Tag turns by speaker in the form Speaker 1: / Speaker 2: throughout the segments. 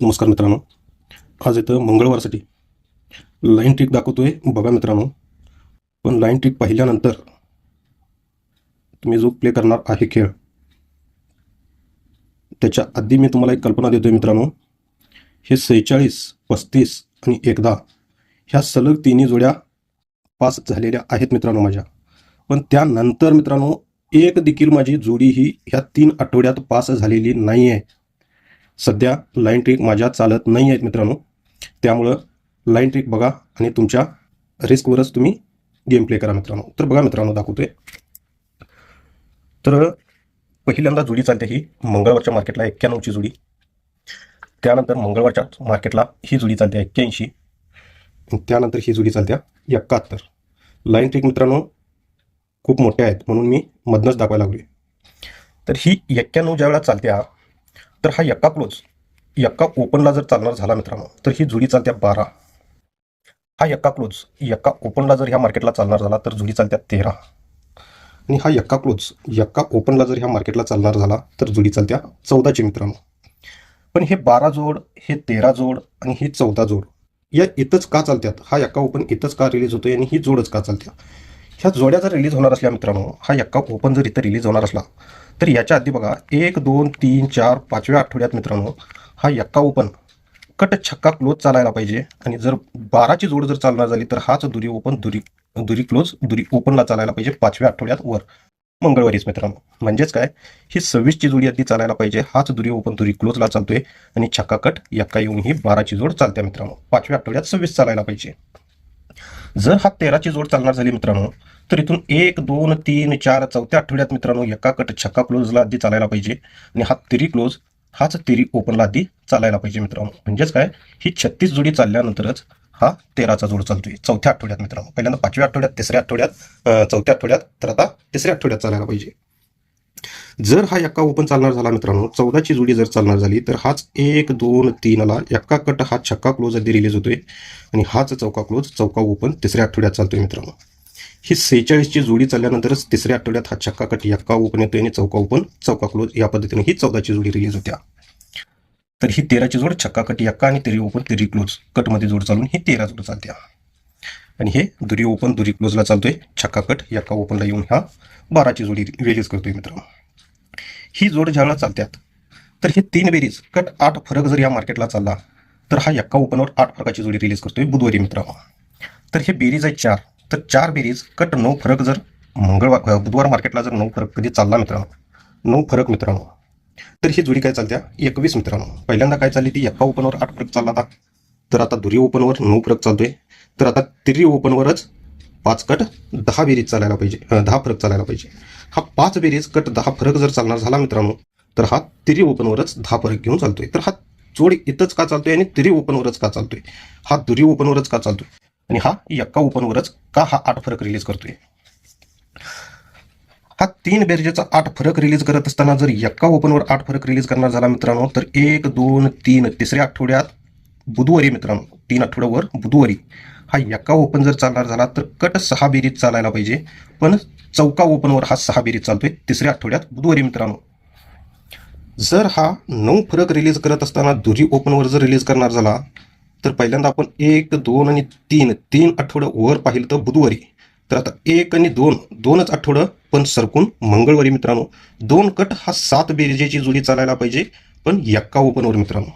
Speaker 1: नमस्कार मित्रांनो. आज येतं मंगळवारसाठी लाईन ट्रिक दाखवतोय. बघा मित्रांनो. पण लाईन ट्रिक पाहिल्यानंतर तुम्ही जो प्ले करणार आहे खेळ त्याच्या आधी मी तुम्हाला एक कल्पना देतोय मित्रांनो. हे सेहेचाळीस पस्तीस आणि एकदा ह्या सलग तिन्ही जोड्या पास झालेल्या आहेत मित्रांनो माझ्या. पण त्यानंतर मित्रांनो एक देखील माझी जोडी ही ह्या तीन आठवड्यात पास झालेली नाही आहे सध्या लाईन ट्रिक माझ्या चालत नाही आहेत मित्रांनो. त्यामुळं लाईन ट्रिक बघा आणि तुमच्या रिस्कवरच तुम्ही गेम प्ले करा मित्रांनो. तर बघा मित्रांनो दाखवतोय. तर पहिल्यांदा जुडी चालते ही मंगळवारच्या मार्केटला एक्क्याण्णवची जुडी. त्यानंतर मंगळवारच्या मार्केटला ही जुडी चालते एक्क्याऐंशी. त्यानंतर ही जुडी चालते एकाहत्तर. लाईन ट्रिक मित्रांनो खूप मोठ्या आहेत म्हणून मी मधनंच दाखवायला लागलो तर ही एक्क्याण्णव ज्या वेळा चालत्या तर हा यक्का क्लोज. यक्का ओपनला जर चालणार झाला मित्रांनो तर ही जुडी चालत्या बारा. हा यक्का क्लोज. यक्का ओपनला जर ह्या मार्केटला चालणार झाला तर जुडी चालत्या तेरा. आणि हा यक्का क्लोज. यक्का ओपनला जर ह्या मार्केटला चालणार झाला तर जुडी चालत्या चौदाची मित्रांनो. पण हे बारा जोड हे तेरा जोड आणि हे चौदा जोड या इथंच का चालत्यात? हा यक्का ओपन इथंच का रिलीज होतोय आणि ही जोडच का चालत्या? ह्या जोड्या जर रिलीज होणार असल्या मित्रांनो हा यक्का ओपन जर इथं रिलीज होणार असला तर याच्या आधी बघा एक दोन तीन चार पाचव्या आठवड्यात मित्रांनो हा यक्का ओपन कट छक्का क्लोज चालायला पाहिजे. आणि जर बाराची जोड जर चालणार झाली तर हाच दुरी ओपन दुरी दुरी क्लोज दुरी ओपनला चालायला पाहिजे पाचव्या आठवड्यात वर. मंगळवारीच मित्रांनो. म्हणजेच काय? ही सव्वीसची जोडी आधी चालायला पाहिजे हाच दुरी ओपन दुरी क्लोजला चालतोय. आणि छक्का कट यक्का येऊन ही बाराची जोड चालते मित्रांनो. पाचव्या आठवड्यात सव्वीस चालायला पाहिजे. जर हा तेराची जोड चालणार झाली मित्रांनो तर इथून एक दोन तीन चार चौथ्या आठवड्यात मित्रांनो एका कट छक्का क्लोजला आधी चालायला पाहिजे आणि हा तिरी क्लोज हाच तिरी ओपनला आधी चालायला पाहिजे मित्रांनो. म्हणजेच काय? ही छत्तीस जोडी चालल्यानंतरच हा तेराचा जोड चालतोय चौथ्या आठवड्यात मित्रांनो. पहिल्यांदा पाचव्या आठवड्यात तिसऱ्या आठवड्यात चौथ्या आठवड्यात तर आता तिसऱ्या आठवड्यात चालायला पाहिजे. जर हा एक्का ओपन चालणार झाला मित्रांनो चौदाची जोडी जर चालणार झाली तर हाच एक दोन तीनला यक्का कट हा छक्का क्लोज आधी रिलीज होतोय. आणि हाच चौका क्लोज चौका ओपन तिसऱ्या आठवड्यात चालतोय मित्रांनो. ही सेहेचाळीसची जोडी चालल्यानंतरच तिसऱ्या आठवड्यात हा छक्का कट यक्का ओपन येतोय आणि चौका ओपन चौका क्लोज या पद्धतीने ही चौदाची जोडी रिलीज होत्या. तर ही तेराची जोड छक्का कट यक्का आणि तेरी ओपन तेरी क्लोज कटमध्ये जोड चालून ही तेरा जोड चालत्या. आणि हे दुरी ओपन दुरी क्लोजला चालतोय. छक्का कट यक्का ओपनला येऊन हा बाराची जोडी रिलीज करतोय मित्र. ही जोड ज्यावेळेला चालत्यात तर हे तीन बेरीज कट आठ फरक जर या मार्केटला चालला तर हा एका ओपनवर आठ फरकाची जोडी रिलीज करतोय बुधवारी मित्र. तर हे बेरीज आहे चार तर चार बेरीज कट नऊ फरक जर मंगळवार बुधवार मार्केटला जर नऊ फरक कधी चालला मित्रांनो नऊ फरक मित्रांनो तर ही जोडी काय चालत्या? एकवीस मित्रांनो पहिल्यांदा काय चालली ती? एका ओपनवर आठ फरक चालला होता. तर आता दुरी ओपनवर नऊ फरक चालतोय. तर आता तिरी ओपनवरच पाच कट दहा बेरीज चालायला पाहिजे. दहा फरक चालायला पाहिजे. हा पाच बेरीज कट दहा फरक जर चालणार झाला मित्रांनो तर हा तिरी ओपनवरच दहा फरक घेऊन चालतोय. तर हा जोड इथंच का चालतोय आणि तिरी ओपनवरच का चालतोय? हा दुरी ओपनवरच का चालतोय? आणि हा यक्का ओपनवरच का हा आठ फरक रिलीज करतोय? हा तीन बेरजेचा आठ फरक रिलीज करत असताना जर यक्का ओपनवर आठ फरक रिलीज करणार झाला मित्रांनो तर एक दोन तीन तिसऱ्या आठवड्यात बुधवारी मित्रांनो तीन आठवड्यावर बुधवारी हा एका ओपन जर चालणार झाला तर कट सहा बेरीज चालायला पाहिजे. पण चौका ओपनवर हा सहा बेरीज चालतोय तिसऱ्या आठवड्यात बुधवारी मित्रांनो. जर हा नऊ फरक रिलीज करत असताना दुरी ओपनवर जर रिलीज करणार झाला तर पहिल्यांदा आपण एक दोन आणि तीन तीन आठवडं वर पाहिलं तर बुधवारी. तर आता एक आणि दोन दोनच आठवडं पण सरकून मंगळवारी मित्रांनो. दोन कट हा सात बेरजेची जुडी चालायला पाहिजे पण यक्का ओपनवर मित्रांनो.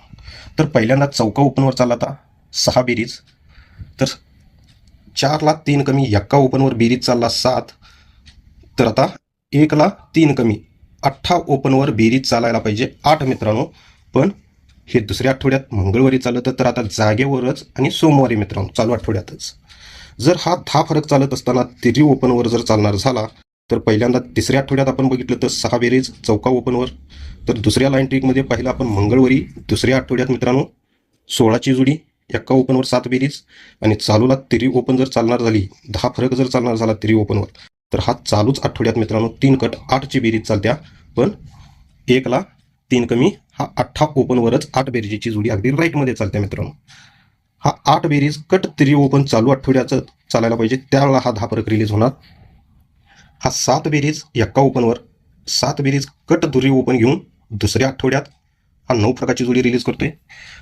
Speaker 1: तर पहिल्यांदा चौका ओपनवर चालला आता सहा बेरीज. तर चारला तीन कमी एका ओपनवर बेरीज चालला सात. तर आता एकला तीन कमी अठ्ठा ओपनवर बेरीज चालायला पाहिजे आठ मित्रांनो. पण हे दुसऱ्या आठवड्यात मंगळवारी चालत तर आता जागेवरच आणि सोमवारी मित्रांनो चालू आठवड्यातच. जर हा दहा फरक चालत असताना तिरी ओपनवर जर चालणार झाला तर पहिल्यांदा तिसऱ्या आठवड्यात आपण बघितलं तर सहा बेरीज चौका ओपनवर. तर दुसऱ्या लाईन ट्रिकमध्ये पहिला आपण मंगळवारी दुसऱ्या आठवड्यात मित्रांनो सोळाची जुडी एक्का ओपनवर सात बेरीज आणि चालूला तिरी ओपन जर चालणार झाली दहा फरक जर चालणार झाला तिरी ओपनवर तर हा चालूच आठवड्यात मित्रांनो तीन कट आठची बेरीज चालत्या पण एकला तीन कमी हा अठ्ठा ओपनवरच आठ बेरीजची जोडी अगदी राईटमध्ये चालते मित्रांनो. हा आठ बेरीज कट तिरी ओपन चालू आठवड्याचं चालायला पाहिजे त्यावेळेला हा दहा फरक रिलीज होणार. हा सात बेरीज एक्का ओपनवर सात बेरीज कट दुरी ओपन घेऊन दुसऱ्या आठवड्यात हा नऊ फरकाची जोडी रिलीज करतोय.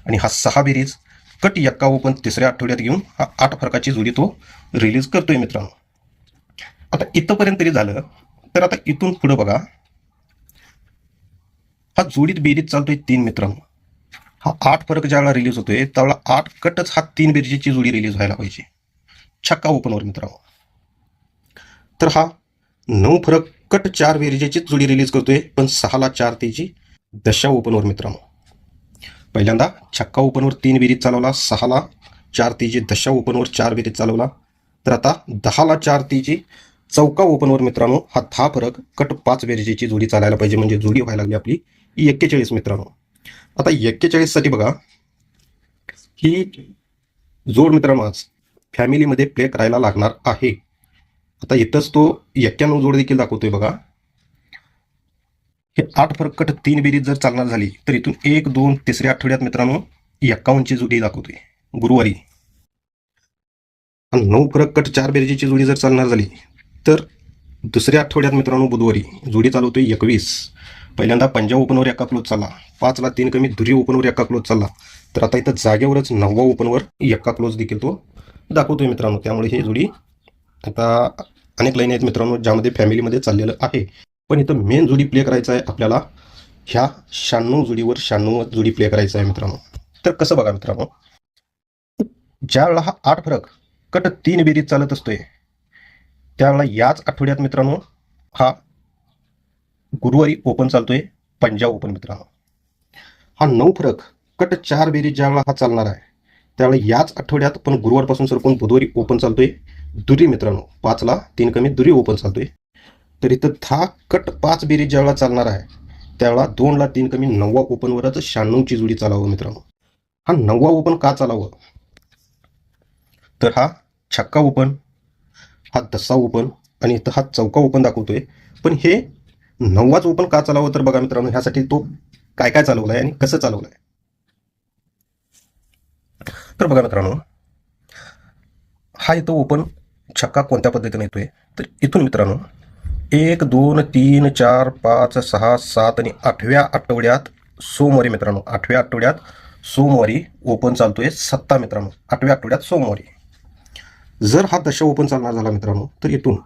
Speaker 1: आणि हा सहा बेरीज कट यक्का ओपन तिसऱ्या आठवड्यात घेऊन हा आठ फरकाची जोडी तो रिलीज करतोय मित्रांनो. आता इथंपर्यंत तरी झालं तर आता इथून पुढं बघा. हा जोडीत बेरीज चालतोय तीन मित्रांनो. हा आठ फरक ज्यावेळेला रिलीज होतोय त्यावेळेला आठ कटच हा तीन बेरजेची जोडी रिलीज व्हायला पाहिजे. छक्का ओपनवर मित्रांनो. तर हा नऊ फरक कट चार बेरजेचीच जोडी रिलीज करतोय पण सहाला चार तेची दशा ओपनवर मित्रांनो. पहिल्यांदा छक्का ओपनवर तीन विहिरीत चालवला सहाला चार तीजी दशा ओपनवर चार विहिरीत चालवला. तर आता दहाला चार तीजी चौका ओपनवर मित्रांनो हा दहा फरक कट पाच बेरजेची जोडी चालायला पाहिजे म्हणजे जोडी व्हायला लागली आपली एक्केचाळीस मित्रांनो. आता एक्केचाळीससाठी बघा ही जोड मित्रांनो आज फॅमिलीमध्ये प्ले करायला लागणार आहे. आता इथंच तो एक्क्याण्णव जोड देखील दाखवतोय बघा. हे आठ फरकट तीन बेरीज जर चालणार झाली तर इथून एक दोन तिसऱ्या आठवड्यात मित्रांनो एक्कावन्नची जोडी दाखवतोय. गुरुवारी. आणि नऊ फरकट चार बेरजेची जोडी जर चालणार झाली तर दुसऱ्या आठवड्यात मित्रांनो बुधवारी जोडी चालवतोय एकवीस. पहिल्यांदा पंजाब ओपनवर एका क्लोज चालला. पाचला तीन कमी धुरी ओपनवर एका क्लोज चालला. तर आता इथं जागेवरच नववा ओपनवर एका क्लोज देखील तो दाखवतोय मित्रांनो. त्यामुळे ही जोडी आता अनेक लाईन आहेत मित्रांनो ज्यामध्ये फॅमिलीमध्ये चाललेलं आहे. पण इथं मेन जोडी प्ले करायचा आहे आपल्याला ह्या शहाण्णव जोडीवर शहाण्णव जोडी प्ले करायचा आहे मित्रांनो. तर कसं बघा मित्रांनो ज्या वेळा हा आठ फरक कट तीन बेरीज चालत असतोय त्यावेळेला याच आठवड्यात मित्रांनो हा गुरुवारी ओपन चालतोय पंजाब ओपन मित्रांनो. हा नऊ फरक कट चार बेरीज ज्यावेळेला हा चालणार आहे त्यावेळेला याच आठवड्यात पण गुरुवारपासून सरकून बुधवारी ओपन चालतोय दुरी मित्रांनो पाचला तीन कमी दुरी ओपन चालतोय. तर इथं दहा कट पाच बेरीज ज्यावेळेला चालणार आहे त्यावेळा दोनला तीन कमी नववा ओपनवरच शहाण्णवची जुडी चालावं मित्रांनो. हा नववा ओपन का चालावं? तर हा छक्का ओपन हा दसा ओपन आणि इथं हा चौका ओपन दाखवतोय. पण हे नववाच ओपन का चालावं तर बघा मित्रांनो ह्यासाठी तो काय काय चालवला आहे आणि कसं चालवलंय? तर बघा मित्रांनो हा इथं ओपन छक्का कोणत्या पद्धतीने येतोय? तर इथून मित्रांनो एक दोन तीन चार पाच सहा सात आणि आठव्या आठवड्यात सोमवारी मित्रांनो आठव्या आठवड्यात सोमवारी ओपन चालतोय सत्ता मित्रांनो आठव्या आठवड्यात सोमवारी. जर हा दशा ओपन चालणार झाला मित्रांनो तर इथून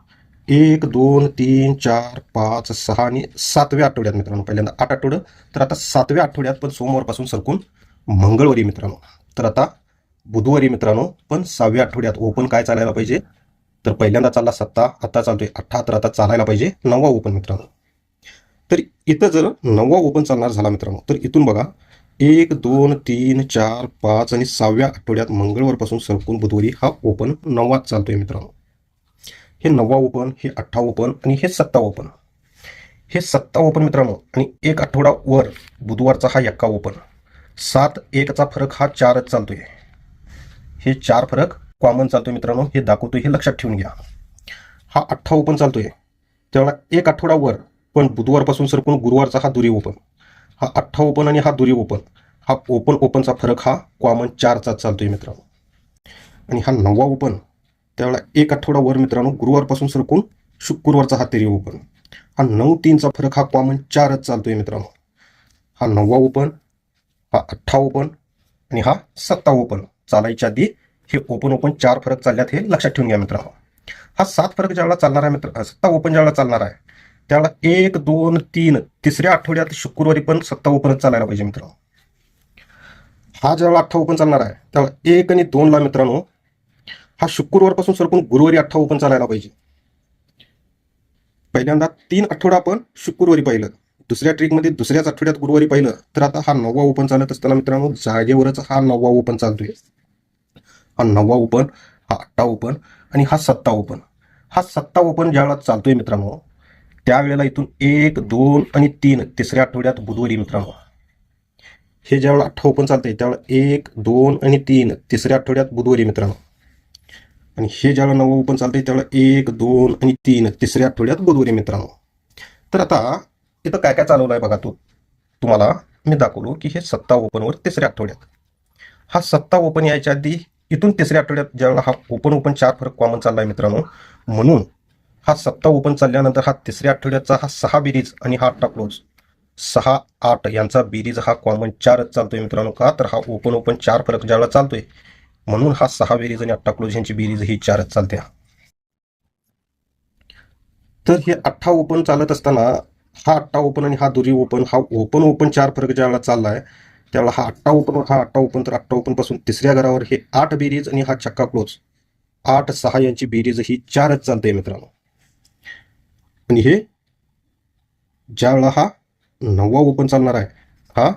Speaker 1: एक दोन तीन चार पाच सहा आणि सातव्या आठवड्यात मित्रांनो पहिल्यांदा आठ आठवडं तर आता सातव्या आठवड्यात पण सोमवारपासून सरकून मंगळवारी मित्रांनो तर आता बुधवारी मित्रांनो पण सहाव्या आठवड्यात ओपन काय चालायला पाहिजे? तर पहिल्यांदा चालला सत्ता आता चालतोय अठरा तर आता चालायला पाहिजे नववा ओपन मित्रांनो. तर इथं जर नववा ओपन चालणार झाला मित्रांनो तर इथून बघा एक दोन तीन चार पाच आणि सहाव्या आठवड्यात मंगळवारपासून सरकून बुधवारी हा ओपन नववा चालतोय मित्रांनो. हे नववा ओपन हे अठ्ठा ओपन आणि हे सत्ता ओपन हे सत्ता ओपन मित्रांनो आणि एक आठवडा वर बुधवारचा हा एक्का ओपन सात एकचा फरक हा चारच चालतोय. हे चार फरक कॉमन चालतोय मित्रांनो हे दाखवतो हे लक्षात ठेवून घ्या. हा अठ्ठा ओपन चालतोय. त्यावेळेला एक आठवडा वर पण बुधवारपासून सरकून गुरुवारचा हा दुरी ओपन हा अठ्ठा ओपन आणि हा दुरी ओपन हा ओपन ओपनचा फरक हा कॉमन चारचा चालतोय मित्रांनो. आणि हा नववा ओपन त्यावेळेला एक आठवडा वर मित्रांनो गुरुवारपासून सरकून शुक्रवारचा हा तेरी ओपन हा नऊ तीनचा फरक हा कॉमन चारच चालतोय मित्रांनो. हा नववा ओपन हा अठ्ठा ओपन आणि हा सत्ता ओपन चालायच्या आधी हे ओपन ओपन चार फरक चालल्यात हे लक्षात ठेवून घ्या मित्रांनो हा सात फरक ज्यावेळेला चालणार आहे मित्र सत्ता ओपन ज्यावेळेला चालणार आहे त्यावेळेला एक दोन तीन तिसऱ्या आठवड्यात शुक्रवारी पण सत्ता ओपनच चालायला पाहिजे मित्रांनो हा ज्यावेळेला अठ्ठा ओपन चालणार आहे त्यावेळेला एक आणि दोनला मित्रांनो हा शुक्रवारपासून सरकून गुरुवारी अठ्ठा ओपन चालायला पाहिजे. पहिल्यांदा तीन आठवडा आपण शुक्रवारी पाहिलं दुसऱ्या ट्रिकमध्ये दुसऱ्याच आठवड्यात गुरुवारी पाहिलं तर आता हा नववा ओपन चालत असताना मित्रांनो जागेवरच हा नववा ओपन चालतोय. हा नववा ओपन हा अठ्ठा ओपन आणि हा सत्ता ओपन. हा सत्ता ओपन ज्यावेळेला चालतोय मित्रांनो त्यावेळेला इथून एक दोन आणि तीन तिसऱ्या आठवड्यात बुधवारी मित्रांनो. हे ज्यावेळेला अठ्ठा ओपन चालतंय त्यावेळेला एक दोन आणि तीन तिसऱ्या आठवड्यात बुधवारी मित्रांनो. आणि हे ज्यावेळेला नवं ओपन चालतंय त्यावेळेला एक दोन आणि तीन तिसऱ्या आठवड्यात बुधवारी मित्रांनो. तर आता इथं काय काय चालवलं आहे बघा तू तुम्हाला. मी दाखवलो की हे सत्ता ओपनवर तिसऱ्या आठवड्यात. हा सत्ता ओपन यायच्या आधी इथून तिसऱ्या आठवड्यात ज्यावेळेला हा ओपन ओपन चार फरक कॉमन चाललाय मित्रांनो म्हणून हा सत्ता ओपन चालल्यानंतर हा तिसऱ्या आठवड्याचा हा सहा बेरीज आणि हा अट्टा क्लोज सहा आठ यांचा बेरीज हा कॉमन चारच चालतोय मित्रांनो का? तर हा ओपन ओपन चार फरक ज्यावेळेला चालतोय म्हणून हा सहा बेरीज आणि अठ्ठा क्लोज यांची बेरीज ही चारच चालते तर हे अठ्ठा ओपन चालत असताना हा अठ्ठा ओपन आणि हा दुरी ओपन हा ओपन ओपन चार फरक ज्यावेळेला चाललाय त्यावेळेला हा आठा ओपन हा आठा ओपन तर आठा ओपनपासून तिसऱ्या घरावर हे आठ बेरीज आणि हा छक्का क्लोज आठ सहा यांची बेरीज ही चारच चालते मित्रांनो. आणि हे ज्यावेळेला हा नववा ओपन चालणार आहे हा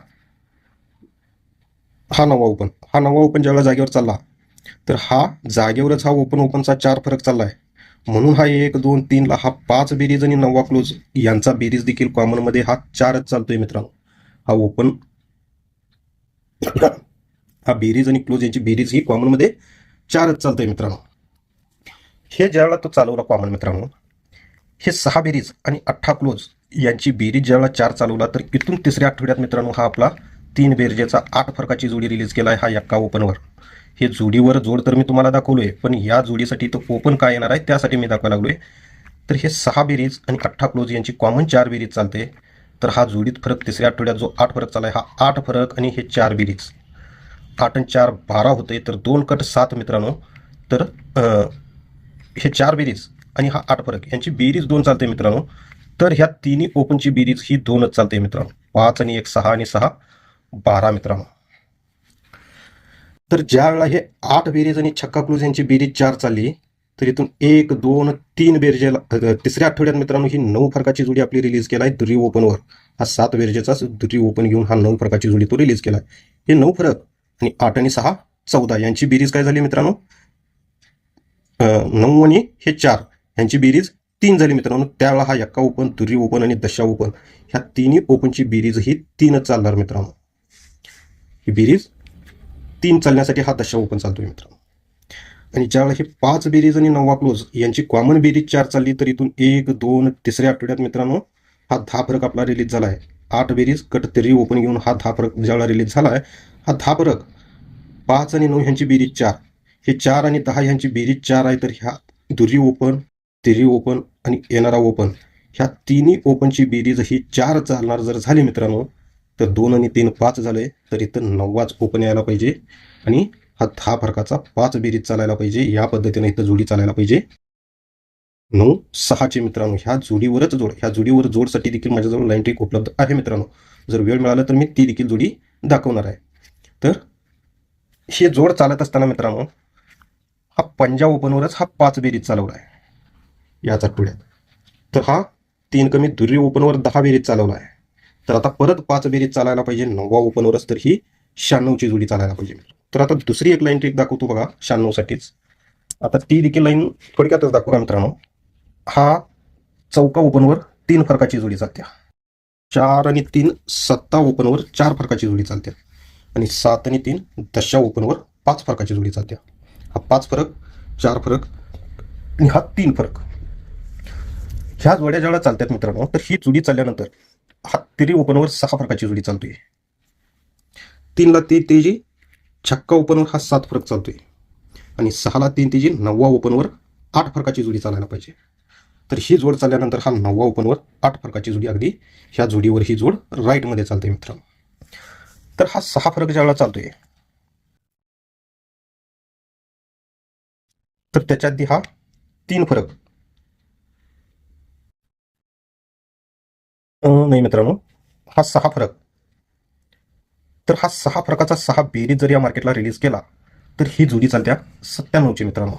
Speaker 1: हा नववा ओपन हा नववा ओपन ज्यावेळेला जागेवर चालला तर हा जागेवरच हा ओपन ओपनचा चार फरक चालला आहे म्हणून हा एक दोन तीनला हा पाच बेरीज आणि नववा क्लोज यांचा बेरीज देखील कॉमनमध्ये हा चारच चालतोय मित्रांनो. हा ओपन हा बेरीज आणि क्लोज यांची बेरीज ही कॉमनमध्ये चारच चालतंय मित्रांनो. हे ज्याला तो चालवला कॉमन मित्रांनो हे सहा बेरीज आणि अठ्ठा क्लोज यांची बेरीज ज्यावेळेला चार चालवला तर इथून तिसऱ्या आठवड्यात मित्रांनो हा आपला तीन बेरजेचा आठ फरकाची जोडी रिलीज केला आहे हा यक्का ओपनवर हे जोडीवर जोड तर मी तुम्हाला दाखवलोय पण या जोडीसाठी तो ओपन काय येणार आहे त्यासाठी मी दाखवायला लागलोय. तर हे सहा बेरीज आणि अठ्ठा क्लोज यांची कॉमन चार बेरीज चालते तर हा जोडीत फरक तिसऱ्या आठवड्यात जो आठ फरक चालला आहे हा आठ फरक आणि हे चार बेरीज. आठ आणि चार बारा होते तर दोन कट सात मित्रांनो. तर हे चार बेरीज आणि हा आठ फरक यांची बेरीज दोन चालते मित्रांनो. तर ह्या तिन्ही ओपनची बेरीज ही दोनच चालते मित्रांनो. पाच आणि एक सहा आणि सहा बारा मित्रांनो. तर ज्या वेळेला हे आठ बेरीज आणि छक्का क्लोज यांची बेरीज चार चालली तर इथून एक दोन तीन बेरजेला तिसऱ्या आठवड्यात मित्रांनो ही नऊ फरकाची जोडी आपली रिलीज केला आहे दुरी ओपनवर हा सात बेरजेचाच दुरी ओपन घेऊन हा नऊ फरकाची जोडी तो रिलीज केला आहे हे नऊ फरक आणि आठ आणि सहा चौदा यांची बेरीज काय झाली मित्रांनो? नऊ आणि हे चार यांची बेरीज तीन झाली मित्रांनो. त्यावेळा हा यक्का ओपन दुरी ओपन आणि दशा ओपन ह्या तिन्ही ओपनची बेरीज ही तीनच चालणार मित्रांनो. ही बेरीज तीन चालण्यासाठी हा दशा ओपन चालतोय मित्रांनो. आणि ज्यावेळेला हे पाच बेरीज आणि नववा क्लोज यांची कॉमन बेरीज चार चालली तर इथून एक दोन तिसऱ्या आठवड्यात मित्रांनो हा दहा फरक आपला रिलीज झाला आहे. आठ बेरीज कट तरी ओपन घेऊन हा दहा फरक ज्यावेळेला रिलीज झाला आहे हा दहा फरक पाच आणि नऊ ह्यांची बेरीज चार. हे चार आणि दहा ह्यांची बेरीज चार आहे तर ह्या दुरी ओपन तिरी ओपन आणि येणारा ओपन ह्या तिन्ही ओपनची बेरीज ही चार चालणार जर झाली मित्रांनो तर दोन आणि तीन पाच झाले तर इथं नववाच ओपन यायला पाहिजे. आणि हा दहा फरकाचा पाच बेरीज चालायला पाहिजे. या पद्धतीने इथं जोडी चालायला पाहिजे. नऊ सहाचे मित्रांनो ह्या जोडीवरच जोड ह्या जोडीवर जोडसाठी देखील माझ्याजवळ लाईन ट्रिक उपलब्ध आहे मित्रांनो. जर वेळ मिळाला तर मी ती देखील जोडी दाखवणार आहे. तर हे जोड चालत असताना मित्रांनो हा पंजा ओपनवरच हा पाच बेरीज चालवला आहे याच आठवड्यात तर हा तीन कमी दुर्री ओपनवर दहा बेरीज चालवला आहे तर आता परत पाच बेरीज चालायला पाहिजे. नववा ओपनवरच तर ही शहाण्णवची जोडी चालायला पाहिजे. तर आता दुसरी एक लाईन ट्रिक दाखवतो बघा शहाण्णवसाठीच. आता ती देखील लाईन थोडक्यातच दाखवा मित्रांनो. हा चौका ओपनवर तीन फरकाची जोडी चालते. चार आणि तीन सत्ता ओपनवर चार फरकाची जोडी चालते. आणि सात आणि तीन दशा ओपनवर पाच फरकाची जोडी चालते. हा पाच फरक चार फरक आणि हा तीन फरक. ह्या जोड्या ज्यावेळेला चालतात मित्रांनो तर ही जोडी चालल्यानंतर हा तिरी ओपनवर सहा फरकाची जोडी चालतोय. तीनला तीन तेजी छक्का ओपनवर हा सात फरक चालतोय. आणि सहाला तीन तेजी नववा ओपनवर आठ फरकाची जोडी चालायला पाहिजे. तर ही जोड चालल्यानंतर हा नववा ओपनवर आठ फरकाची जोडी अगदी ह्या जोडीवर ही जोड राईटमध्ये चालते मित्रांनो. तर हा सहा फरक ज्यावेळेला चालतोय तर त्याच्या आधी हा तीन फरक. अं, नाही मित्रांनो हा सहा फरक. तर हा सहा फरकाचा सहा बेरीज जर या मार्केटला रिलीज केला तर ही जोडी चालत्या सत्त्याण्णवची मित्रांनो.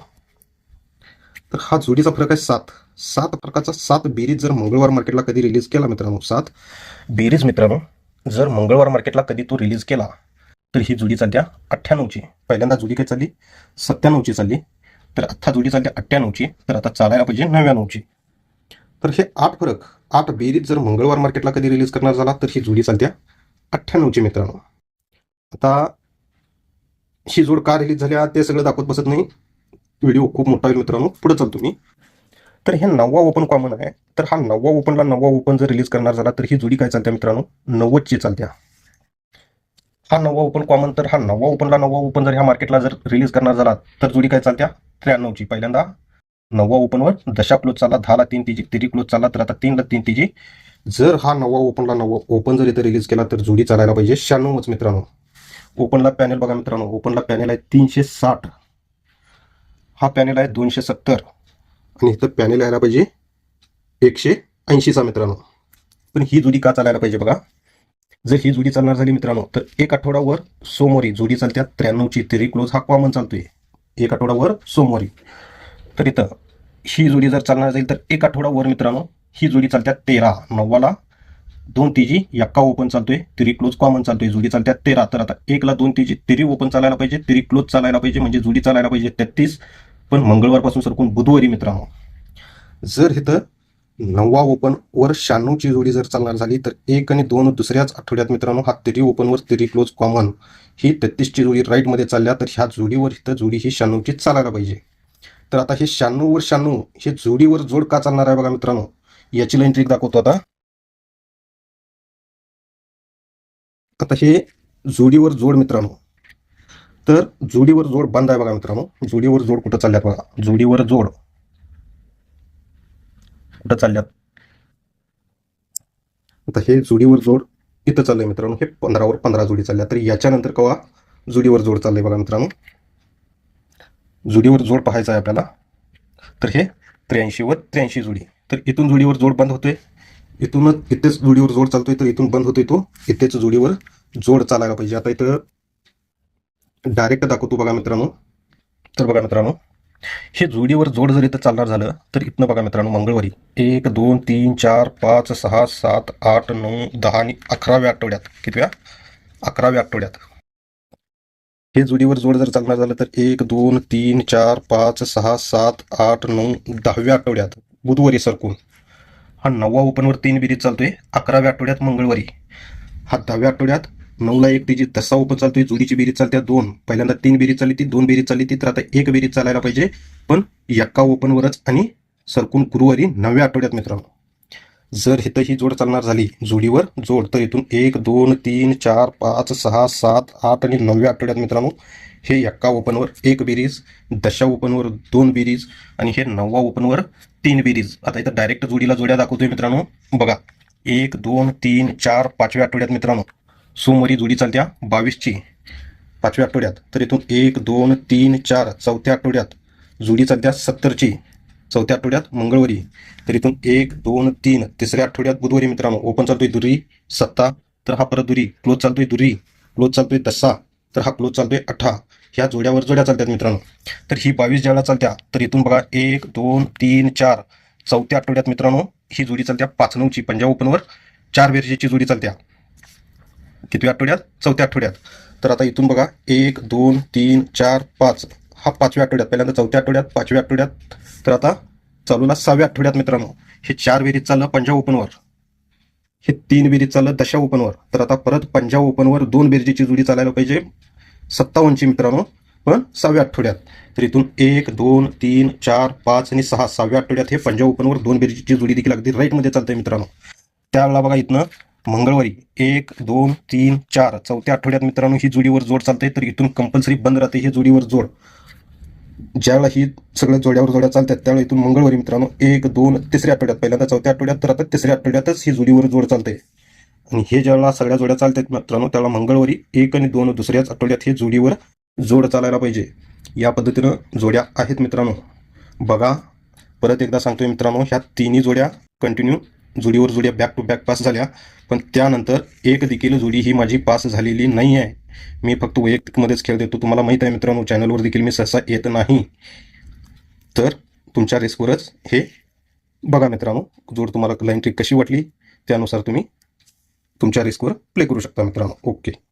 Speaker 1: तर हा जोडीचा फरक आहे सात. सात फरकाचा सात बेरीज जर मंगळवार मार्केटला कधी रिलीज केला मित्रांनो? सात. बेरीज मित्रांनो जर मंगळवार मार्केटला कधी तो रिलीज केला तर ही जोडी चालत्या अठ्ठ्याण्णवची. पहिल्यांदा जोडी काय चालली? सत्त्याण्णवची चालली. तर आत्ता जोडी चालते अठ्ठ्याण्णवची. तर आता चालायला पाहिजे नव्याण्णवची. तर हे आठ फरक आठ बेरीज जर मंगळवार मार्केटला कधी रिलीज करणार झाला तर ही जोडी चालत्या अठ्ठ्याण्णवची मित्रांनो. आता ही जोड का रिलीज झाल्या ते सगळं दाखवत बसत नाही. व्हिडिओ खूप मोठा होईल मित्रांनो. पुढे चालतो मी. तर हे नववा ओपन कॉमन आहे. तर हा नववा ओपनला नववा ओपन जर रिलीज करणार झाला तर ही जोडी काय चालते मित्रांनो? नव्वदची चालत्या हा. नववा ओपन कॉमन तर हा नववा ओपनला नववा ओपन जर ह्या मार्केटला जर रिलीज करणार झाला तर जोडी काय चालत्या? त्र्याण्णवची. पहिल्यांदा नववा ओपनवर दशा क्लोज चालला दहाला तीन तिची तिरी क्लोज चालला तर आता तीनला तीन तीजी. जर हा नवा ओपनला नवा ओपन जर इथं रिलीज केला तर जोडी चालायला पाहिजे शहाण्णवच मित्रांनो. ओपनला पॅनेल बघा मित्रांनो ओपनला पॅनेल आहे तीनशे साठ. हा पॅनेल आहे दोनशे सत्तर. आणि इथं पॅनेल यायला पाहिजे एकशे ऐंशीचा मित्रांनो. पण ही जुडी का चालायला पाहिजे बघा. जर ही जुडी चालणार झाली मित्रांनो तर एक आठवड्यावर सोमवारी जुडी चालत्या त्र्याण्णवची तरी क्लोज हा कॉमन चालतोय. एक आठवड्यावर सोमवारी. तर इथं ही जोडी जर चालणार जाईल तर एक आठवड्यावर मित्रांनो ही जोडी चालत्या तेरा नव्वाला दोन तिजी एक्का ओपन चालतोय तिरी क्लोज कॉमन चालतोय जुडी चालत्या तेरा तर आता एकला दोन तिजी तिरी ओपन चालायला पाहिजे तिरी क्लोज चालायला पाहिजे म्हणजे जुडी चालायला पाहिजे तेहतीस. पण मंगळवारपासून सरकून बुधवारी मित्रांनो. जर इथं नववा ओपन वर शहाण्णवची जोडी जर चालणार झाली तर एक आणि दोन दुसऱ्याच आठवड्यात मित्रांनो हा तिरी ओपनवर तिरी क्लोज कॉमन ही तेहतीसची जोडी राईटमध्ये चालल्या तर ह्या जोडीवर इथं जोडी ही शहाण्णवची चालायला पाहिजे. तर आता हे शहाण्णव वर शहाण्णव हे जोडीवर जोड का चालणार आहे बघा मित्रांनो. याची लाईन ट्रिक दाखवतो आता. आता हे जोडीवर जोड मित्रांनो. तर जोडीवर जोड बंद आहे बघा मित्रांनो. जोडीवर जोड कुठं चालल्यात बघा. जोडीवर जोड. कुठं चालल्यात? आता हे जोडीवर जोड इथं चाललंय मित्रांनो. हे पंधरावर पंधरा जोडी चालल्या तर याच्यानंतर कवा जोडीवर जोड चाललंय बघा मित्रांनो. जोडीवर जोड पाहायचा आहे आपल्याला. तर हे त्र्याऐंशी व त्र्याऐंशी जोडी. तर इथून जोडीवर जोड बंद होतोय. इथूनच इथेच जोडीवर जोड चालतोय तर इथून बंद होतोय तो. इथेच जोडीवर जोड चालायला पाहिजे. आता इथं डायरेक्ट दाखवतो बघा मित्रांनो. तर बघा मित्रांनो हे जोडीवर जोड जर इथं चालणार झालं तर इथनं बघा मित्रांनो मंगळवारी एक दोन तीन चार पाच सहा सात आठ नऊ दहा आणि अकराव्या आठवड्यात कितव्या अकराव्या आठवड्यात. हे जोडीवर जोड जर चालणार झालं तर एक दोन तीन चार पाच सहा सात आठ नऊ दहाव्या आठवड्यात बुधवारी सरकून. हा नववा ओपनवर तीन बिरीज चालतोय अकराव्या आठवड्यात मंगळवारी. हा दहाव्या आठवड्यात नऊला एक तिची तसा ओपन चालतोय जुडीची बेरीज चालते दोन. पहिल्यांदा तीन बेरीज चालली ती दोन बेरीज चालली ती तर आता एक बेरीज चालायला पाहिजे. पण एक्का ओपनवरच आणि सरकून गुरुवारी नवव्या आठवड्यात मित्रांनो. जर इथं ही जोड चालणार झाली जोडीवर जोड तर इथून एक दोन तीन चार पाच सहा सात आठ आणि नवव्या आठवड्यात मित्रांनो हे एक्का ओपनवर एक बेरीज दशा ओपनवर दोन बेरीज आणि हे नववा ओपनवर तीन बेरीज. आता इथं डायरेक्ट जोडीला जोड्या दाखवतोय मित्रांनो. बघा एक दोन तीन चार पाचव्या आठवड्यात मित्रांनो. सोमवारी जोडी चालत्या बावीसची. पाचव्या आठवड्यात. तर इथून एक दोन तीन चार चौथ्या आठवड्यात जोडी चालत्या सत्तरची. चौथ्या आठवड्यात मंगळवारी. तर इथून एक दोन तीन तिसऱ्या आठवड्यात बुधवारी मित्रांनो. ओपन चालतोय दुरी सत्ता. तर हा परत दुरी. क्लोज चालतोय दुरी. क्लोज चालतोय दसा. तर हा क्लोज चालतोय अठरा. ह्या जोड्यावर जोड्या चालतात मित्रांनो. तर ही बावीस ज्यावेळेला चालत्या तर इथून बघा एक दोन तीन चार चौथ्या आठवड्यात मित्रांनो ही जोडी चालत्या पाच नऊची पंजाब ओपनवर चार बेरजेची जोडी चालत्या. कितव्या आठवड्यात? चौथ्या आठवड्यात. तर आता इथून बघा एक दोन तीन चार पाच. हा पाचव्या आठवड्यात पहिल्यांदा चौथ्या आठवड्यात पाचव्या आठवड्यात. तर आता चालूला सहाव्या आठवड्यात मित्रांनो हे चार बेरीज चाललं पंजाब ओपनवर हे तीन बेरीज चाललं दशा ओपनवर तर आता परत पंजाब ओपनवर दोन बेरजेची जोडी चालायला पाहिजे. सत्तावन्नची मित्रांनो पण सहाव्या आठवड्यात. तर इथून एक दोन तीन चार पाच आणि सहा सहाव्या आठवड्यात हे पंजाब ओपनवर दोन बेरीची जोडी देखील अगदी राईटमध्ये चालते मित्रांनो. त्यावेळेला बघा इथनं मंगळवारी एक दोन तीन चार चौथ्या आठवड्यात मित्रांनो ही जोडीवर जोड चालते तर इथून कंपल्सरी बंद राहते ही जोडीवर जोड. ज्यावेळेला ही सगळ्या जोड्यावर जोड्या चालतात त्यावेळेला इथून मंगळवारी मित्रांनो एक दोन तिसऱ्या आठवड्यात पहिल्यांदा चौथ्या आठवड्यात तर आता तिसऱ्या आठवड्यातच ही जोडीवर जोड चालते आणि हे ज्याला सगळ्या जोड्या चालतात मित्रांनो त्याला मंगळवारी एक आणि दोन दुसऱ्याच आठवड्यात हे जोडीवर जोड चालायला पाहिजे. या पद्धतीनं जोड्या आहेत मित्रांनो. बघा परत एकदा सांगतोय मित्रांनो ह्या तिन्ही जोड्या कंटिन्यू जोडीवर जोड्या बॅक टू बॅक पास झाल्या. पण त्यानंतर एक देखील जोडी ही माझी पास झालेली नाही आहे मी फक्त वैयक्तिकमध्येच खेळ देतो. तुम्हाला माहीत आहे मित्रांनो चॅनलवर देखील मी सहसा येत नाही. तर तुमच्या रिस्कवरच हे बघा मित्रांनो जोड तुम्हाला लाईन ट्रिक कशी वाटली त्यानुसार तुम्ही तुमच्या रिस्कवर प्ले करू शकता मित्रांनो. ओके